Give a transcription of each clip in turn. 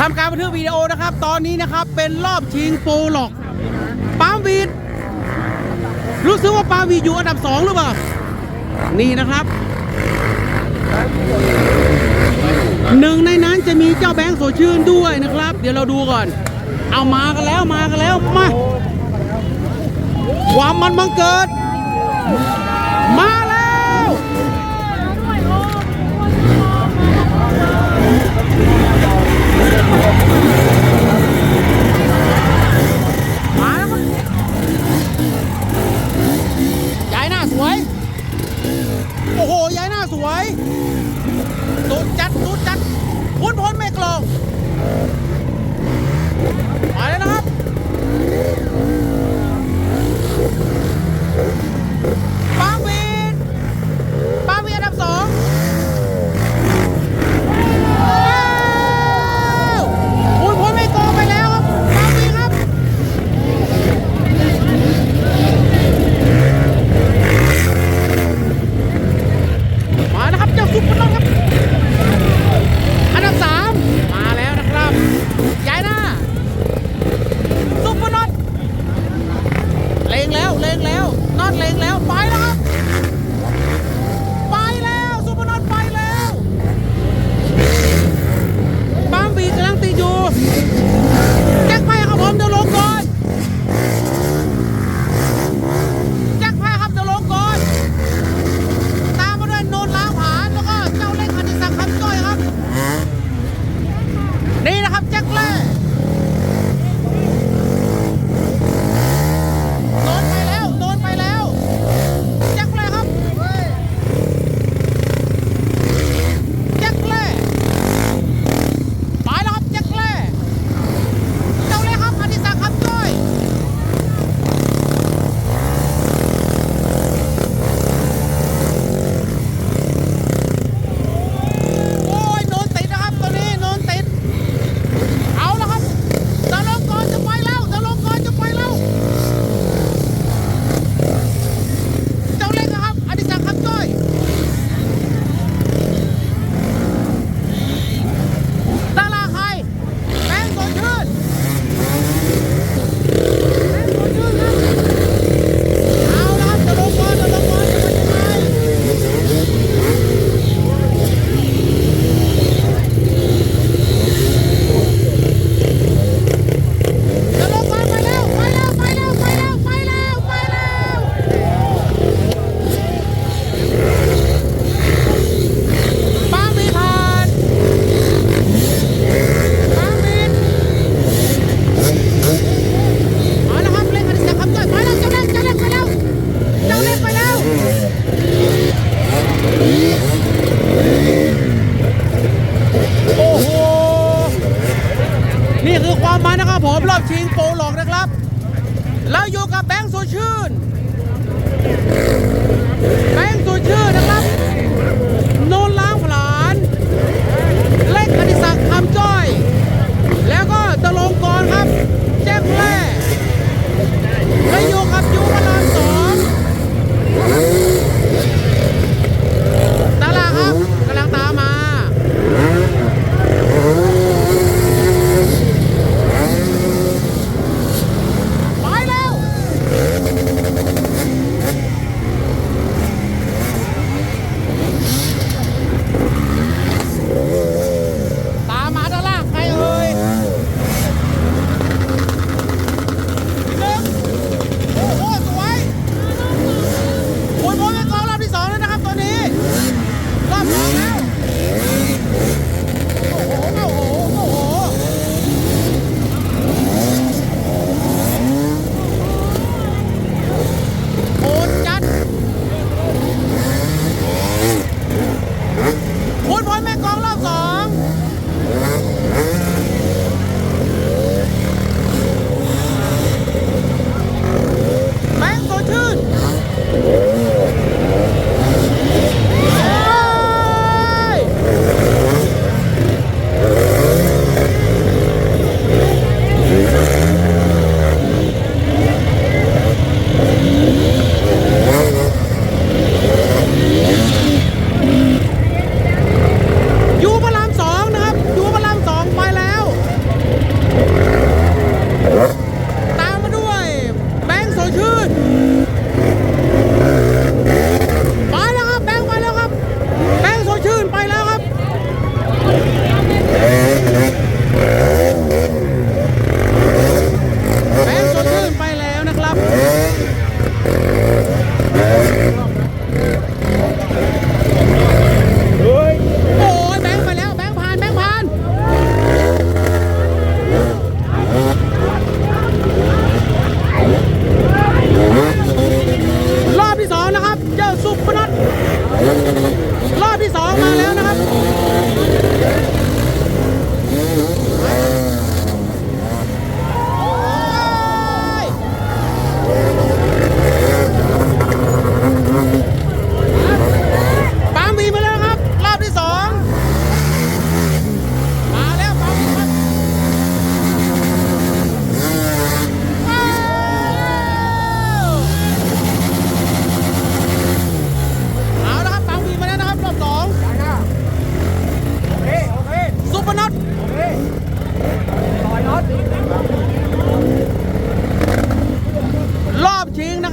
ทำการบันทึกวิดีโอนะครับ ตอนนี้นะครับเป็นรอบชิงโปรหลอกปามวีดรู้สึกว่าปามวีอยู่อันดับสองหรือเปล่า นี่นะครับ หนึ่งในนั้นจะมีเจ้าแบงค์โสชื่นด้วยนะครับ เดี๋ยวเราดูก่อน เอามากันแล้วมากันแล้วมา ความมันบังเกิด มา ผมรอบชิงโปหลกนะครับเราอยู่กับแบงค์สุชื่น แบงค์สุชื่นนะครับ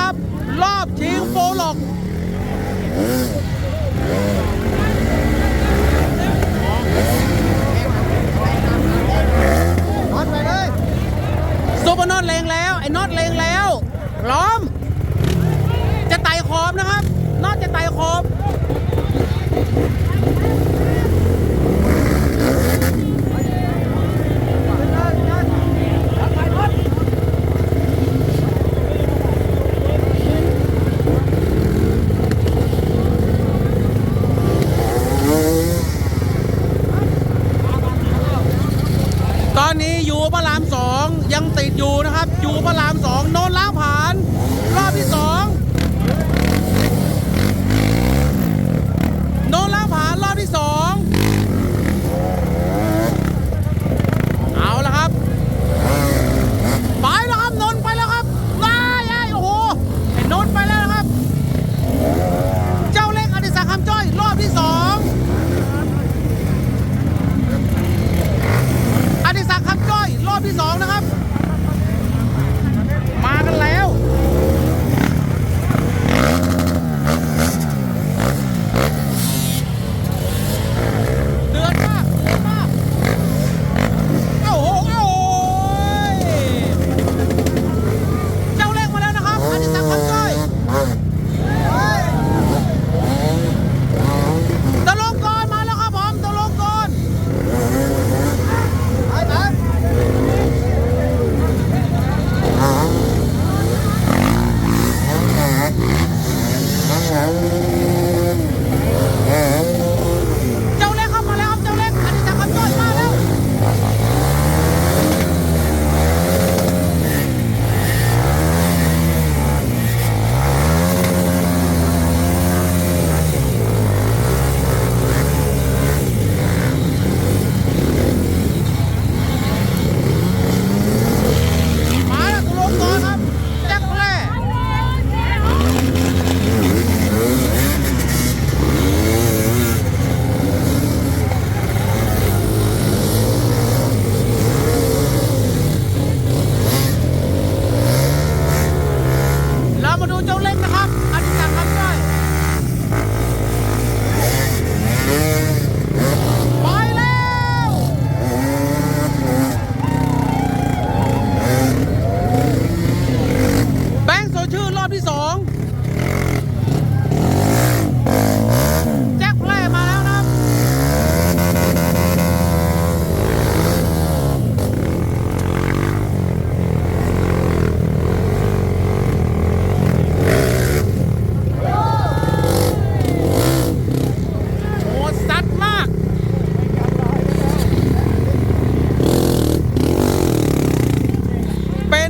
ครับ รอบชิงโฟล็อกซูเปอร์น็อตเลงแล้ว ไอ้น็อตเลงแล้วล้อม จะไต่ขอบนะครับน็อตจะไต่ขอบ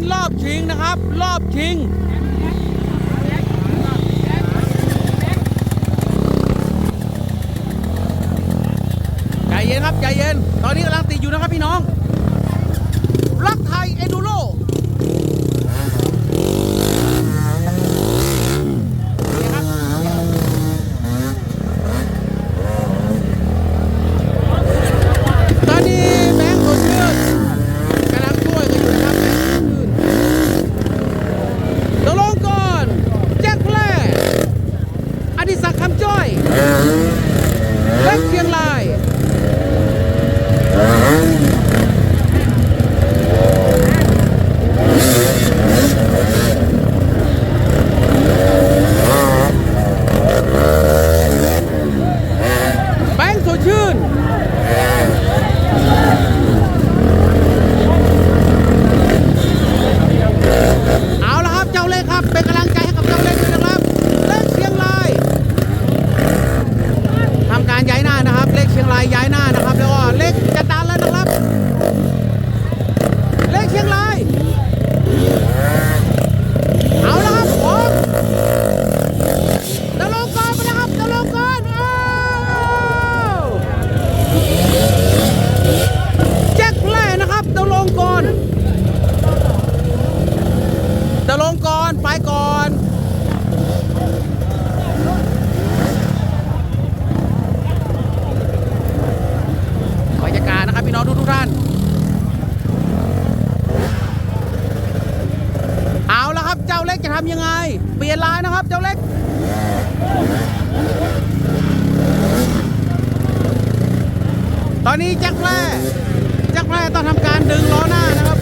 ็นรอบชิงนะครับ รอบชิงใจเย็นครับใจเย็น ตอนนี้กำลังติดอยู่นะครับพี่น้องรักไทยเอดูโร Dankeschön. ทำยังไง เปลี่ยนลายนะครับ เจ้าเล็ก ตอนนี้แจ็คแร่แจ็คแร่ต้องทำการดึงล้อหน้านะครับ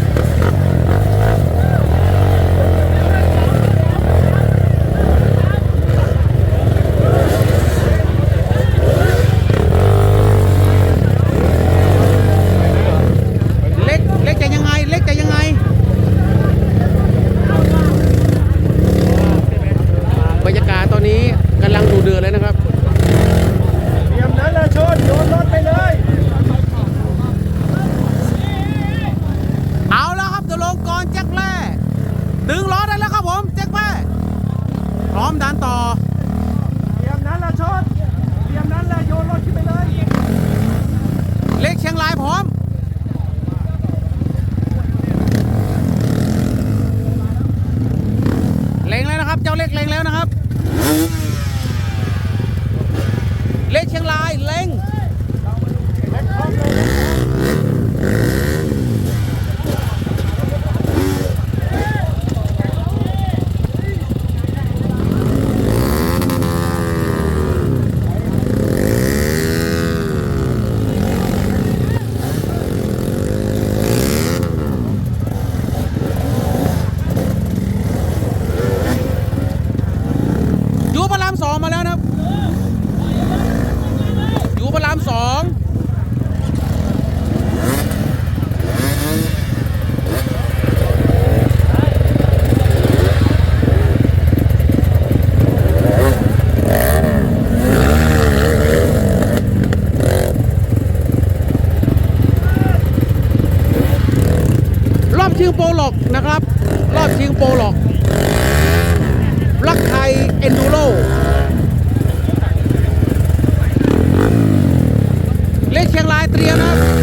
แล้วนะครับ เล็กเชียงรายเล็ง โปโลกนะครับ รอบชิงโปโลกรักไทยเอนดูโรเล่นเชียงรายเตรียมนะ